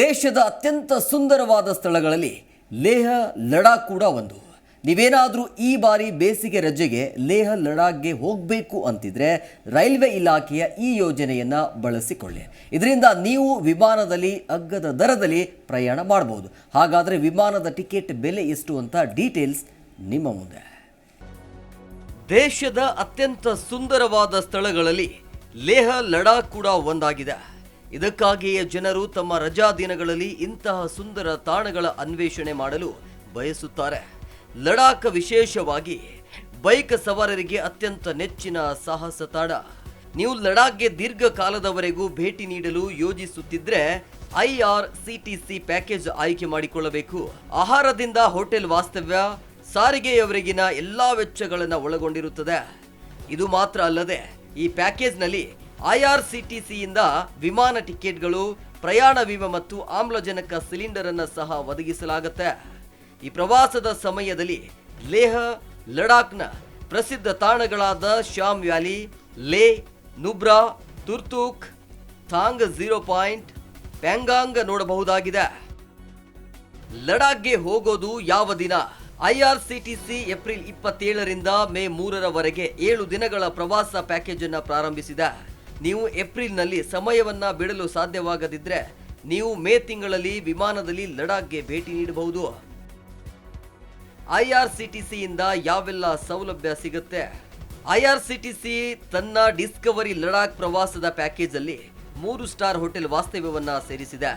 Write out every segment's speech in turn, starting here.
ದೇಶದ ಅತ್ಯಂತ ಸುಂದರವಾದ ಸ್ಥಳಗಳಲ್ಲಿ ಲೇಹ ಲಡಾಖ್ ಕೂಡ ಒಂದು. ನೀವೇನಾದರೂ ಈ ಬಾರಿ ಬೇಸಿಗೆ ರಜೆಗೆ ಲೇಹ ಲಡಾಖ್ಗೆ ಹೋಗಬೇಕು ಅಂತಿದ್ರೆ ರೈಲ್ವೆ ಇಲಾಖೆಯ ಈ ಯೋಜನೆಯನ್ನು ಬಳಸಿಕೊಳ್ಳಿ. ಇದರಿಂದ ನೀವು ವಿಮಾನದಲ್ಲಿ ಅಗ್ಗದ ದರದಲ್ಲಿ ಪ್ರಯಾಣ ಮಾಡಬಹುದು ಹಾಗಾದರೆ ವಿಮಾನದ ಟಿಕೆಟ್ ಬೆಲೆ ಎಷ್ಟು ಅಂತ ಡೀಟೇಲ್ಸ್ ನಿಮ್ಮ ಮುಂದೆ. ದೇಶದ ಅತ್ಯಂತ ಸುಂದರವಾದ ಸ್ಥಳಗಳಲ್ಲಿ ಲೇಹ ಲಡಾಖ್ ಕೂಡ ಒಂದಾಗಿದೆ. ಇದಕ್ಕಾಗಿಯೇ ಜನರು ತಮ್ಮ ರಜಾ ದಿನಗಳಲ್ಲಿ ಇಂತಹ ಸುಂದರ ತಾಣಗಳ ಅನ್ವೇಷಣೆ ಮಾಡಲು ಬಯಸುತ್ತಾರೆ. ಲಡಾಖ್ ವಿಶೇಷವಾಗಿ ಬೈಕ್ ಸವಾರರಿಗೆ ಅತ್ಯಂತ ನೆಚ್ಚಿನ ಸಾಹಸ ತಾಣ. ನೀವು ಲಡಾಖ್ಗೆ ದೀರ್ಘಕಾಲದವರೆಗೂ ಭೇಟಿ ನೀಡಲು ಯೋಜಿಸುತ್ತಿದ್ರೆ I R C T C package ಆಯ್ಕೆ ಮಾಡಿಕೊಳ್ಳಬೇಕು. ಆಹಾರದಿಂದ ಹೋಟೆಲ್ ವಾಸ್ತವ್ಯ ಸಾರಿಗೆಯವರೆಗಿನ ಎಲ್ಲಾ ವೆಚ್ಚಗಳನ್ನು ಒಳಗೊಂಡಿರುತ್ತದೆ. ಇದು ಮಾತ್ರ ಅಲ್ಲದೆ ಈ ಪ್ಯಾಕೇಜ್ನಲ್ಲಿ ಐಆರ್ಸಿಟಿಸಿಯಿಂದ ವಿಮಾನ ಟಿಕೆಟ್ಗಳು, ಪ್ರಯಾಣ ವಿಮೆ ಮತ್ತು ಆಮ್ಲಜನಕ ಸಿಲಿಂಡರ್ ಅನ್ನು ಸಹ ಒದಗಿಸಲಾಗುತ್ತೆ. ಈ ಪ್ರವಾಸದ ಸಮಯದಲ್ಲಿ ಲೇಹ, ಲಡಾಖ್ನ ಪ್ರಸಿದ್ಧ ತಾಣಗಳಾದ Sham valley, Leh, Nubra, Turtuk, Thang zero point, Pangong ನೋಡಬಹುದಾಗಿದೆ. ಲಡಾಖ್ಗೆ ಹೋಗೋದು ಯಾವ ದಿನ? ಐಆರ್ಸಿಟಿಸಿ ಏಪ್ರಿಲ್ ಇಪ್ಪತ್ತೇಳರಿಂದ ಮೇ ಮೂರರವರೆಗೆ ಏಳು ದಿನಗಳ ಪ್ರವಾಸ ಪ್ಯಾಕೇಜ್ ಅನ್ನ ಪ್ರಾರಂಭಿಸಿದೆ. ನೀವು ಏಪ್ರಿಲ್ನಲ್ಲಿ ಸಮಯವನ್ನ ಬಿಡಲು ಸಾಧ್ಯವಾಗದಿದ್ರೆ ನೀವು ಮೇ ತಿಂಗಳಲ್ಲಿ ವಿಮಾನದಲ್ಲಿ ಲಡಾಖ್ಗೆ ಭೇಟಿ ನೀಡಬಹುದು. ಐಆರ್ಸಿಟಿಸಿಯಿಂದ ಯಾವೆಲ್ಲ ಸೌಲಭ್ಯ ಸಿಗುತ್ತೆ? ಐಆರ್ಸಿಟಿಸಿ ತನ್ನ ಡಿಸ್ಕವರಿ ಲಡಾಖ್ ಪ್ರವಾಸದ ಪ್ಯಾಕೇಜಲ್ಲಿ ಮೂರು ಸ್ಟಾರ್ ಹೋಟೆಲ್ ವಾಸ್ತವ್ಯವನ್ನು ಸೇರಿಸಿದೆ.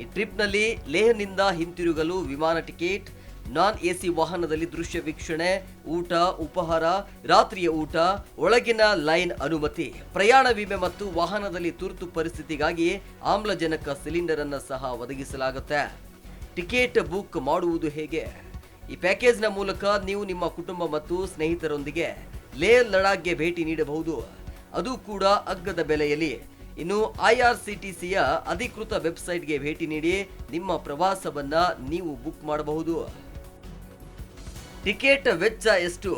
ಈ ಟ್ರಿಪ್ನಲ್ಲಿ ಲೇಹ್ನಿಂದ ಹಿಂತಿರುಗಲು ವಿಮಾನ ಟಿಕೆಟ್ ನಾನ್ ಎಸಿ ವಾಹನದಲ್ಲಿ ದೃಶ್ಯ ವೀಕ್ಷಣೆ, ಊಟ, ಉಪಹಾರ, ರಾತ್ರಿಯ ಊಟ, ಒಳಗಿನ ಲೈನ್ ಅನುಮತಿ. ಪ್ರಯಾಣ ವಿಮೆ ಮತ್ತು ವಾಹನದಲ್ಲಿ ತುರ್ತು ಪರಿಸ್ಥಿತಿಗಾಗಿ ಆಮ್ಲಜನಕ ಸಿಲಿಂಡರ್ ಅನ್ನು ಸಹ ಒದಗಿಸಲಾಗುತ್ತೆ. ಟಿಕೆಟ್ ಬುಕ್ ಮಾಡುವುದು ಹೇಗೆ? ಈ ಪ್ಯಾಕೇಜ್ನ ಮೂಲಕ ನೀವು ನಿಮ್ಮ ಕುಟುಂಬ ಮತ್ತು ಸ್ನೇಹಿತರೊಂದಿಗೆ ಲೇ ಲಡಾಖ್ಗೆ ಭೇಟಿ ನೀಡಬಹುದು. ಅದು ಕೂಡ ಅಗ್ಗದ ಬೆಲೆಯಲ್ಲಿ. ಇನ್ನು ಐ ಆರ್ ಸಿ ಟಿ ಸಿಯ ಅಧಿಕೃತ ವೆಬ್ಸೈಟ್ಗೆ ಭೇಟಿ ನೀಡಿ ನಿಮ್ಮ ಪ್ರವಾಸವನ್ನ ನೀವು ಬುಕ್ ಮಾಡಬಹುದು. ಟಿಕೆಟ್ ವೆಚ್ಚ ಎಷ್ಟು?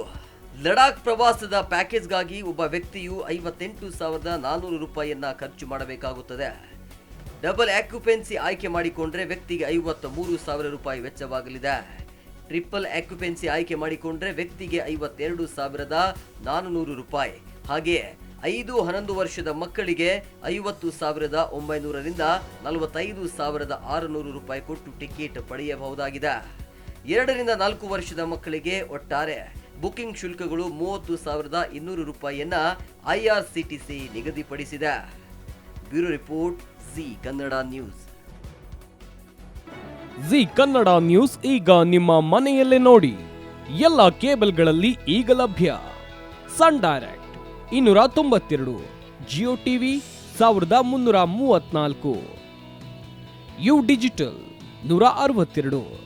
ಲಡಾಖ್ ಪ್ರವಾಸದ ಪ್ಯಾಕೇಜ್ಗಾಗಿ ಒಬ್ಬ ವ್ಯಕ್ತಿಯು ಐವತ್ತೆಂಟು ಸಾವಿರದ ನಾನ್ನೂರು ರೂಪಾಯಿಯನ್ನು ಖರ್ಚು ಮಾಡಬೇಕಾಗುತ್ತದೆ. ಡಬಲ್ ಆಕ್ಯುಪೆನ್ಸಿ ಆಯ್ಕೆ ಮಾಡಿಕೊಂಡ್ರೆ ವ್ಯಕ್ತಿಗೆ ಐವತ್ತ ಮೂರು ಸಾವಿರ ರೂಪಾಯಿ ವೆಚ್ಚವಾಗಲಿದೆ. ಟ್ರಿಪಲ್ ಆಕ್ಯುಪೆನ್ಸಿ ಆಯ್ಕೆ ಮಾಡಿಕೊಂಡ್ರೆ ವ್ಯಕ್ತಿಗೆ ಐವತ್ತೆರಡು ಸಾವಿರದ ನಾನ್ನೂರು ರೂಪಾಯಿ. ಹಾಗೆಯೇ ಐದು ಹನ್ನೊಂದು ವರ್ಷದ ಮಕ್ಕಳಿಗೆ ಐವತ್ತು ಸಾವಿರದ ಒಂಬೈನೂರರಿಂದ ನಲವತ್ತೈದು ಸಾವಿರದ ಆರುನೂರು ರೂಪಾಯಿ ಕೊಟ್ಟು ಟಿಕೆಟ್ ಪಡೆಯಬಹುದಾಗಿದೆ. ಎರಡರಿಂದ ನಾಲ್ಕು ವರ್ಷದ ಮಕ್ಕಳಿಗೆ ಒಟ್ಟಾರೆ ಬುಕಿಂಗ್ ಶುಲ್ಕಗಳು ಮೂವತ್ತು ಸಾವಿರದ ಇನ್ನೂರು ರೂಪಾಯಿಯನ್ನ ಸಿ ನಿಗದಿಪಡಿಸಿದೆ. Bureau report Zee Kannada news. Zee Kannada news ಈಗ ನಿಮ್ಮ ಮನೆಯಲ್ಲೇ ನೋಡಿ. ಎಲ್ಲ ಕೇಬಲ್ಗಳಲ್ಲಿ ಈಗ ಲಭ್ಯ. ಸನ್ ಡೈರೆಕ್ಟ್ ಇನ್ನೂರ ತೊಂಬತ್ತೆರಡು, ಜಿಯೋ ಟಿವಿ ಸಾವಿರದ ಮುನ್ನೂರ ಮೂವತ್ನಾಲ್ಕು ಯು ಡಿಜಿಟಲ್ ನೂರ ಅರವತ್ತೆರಡು.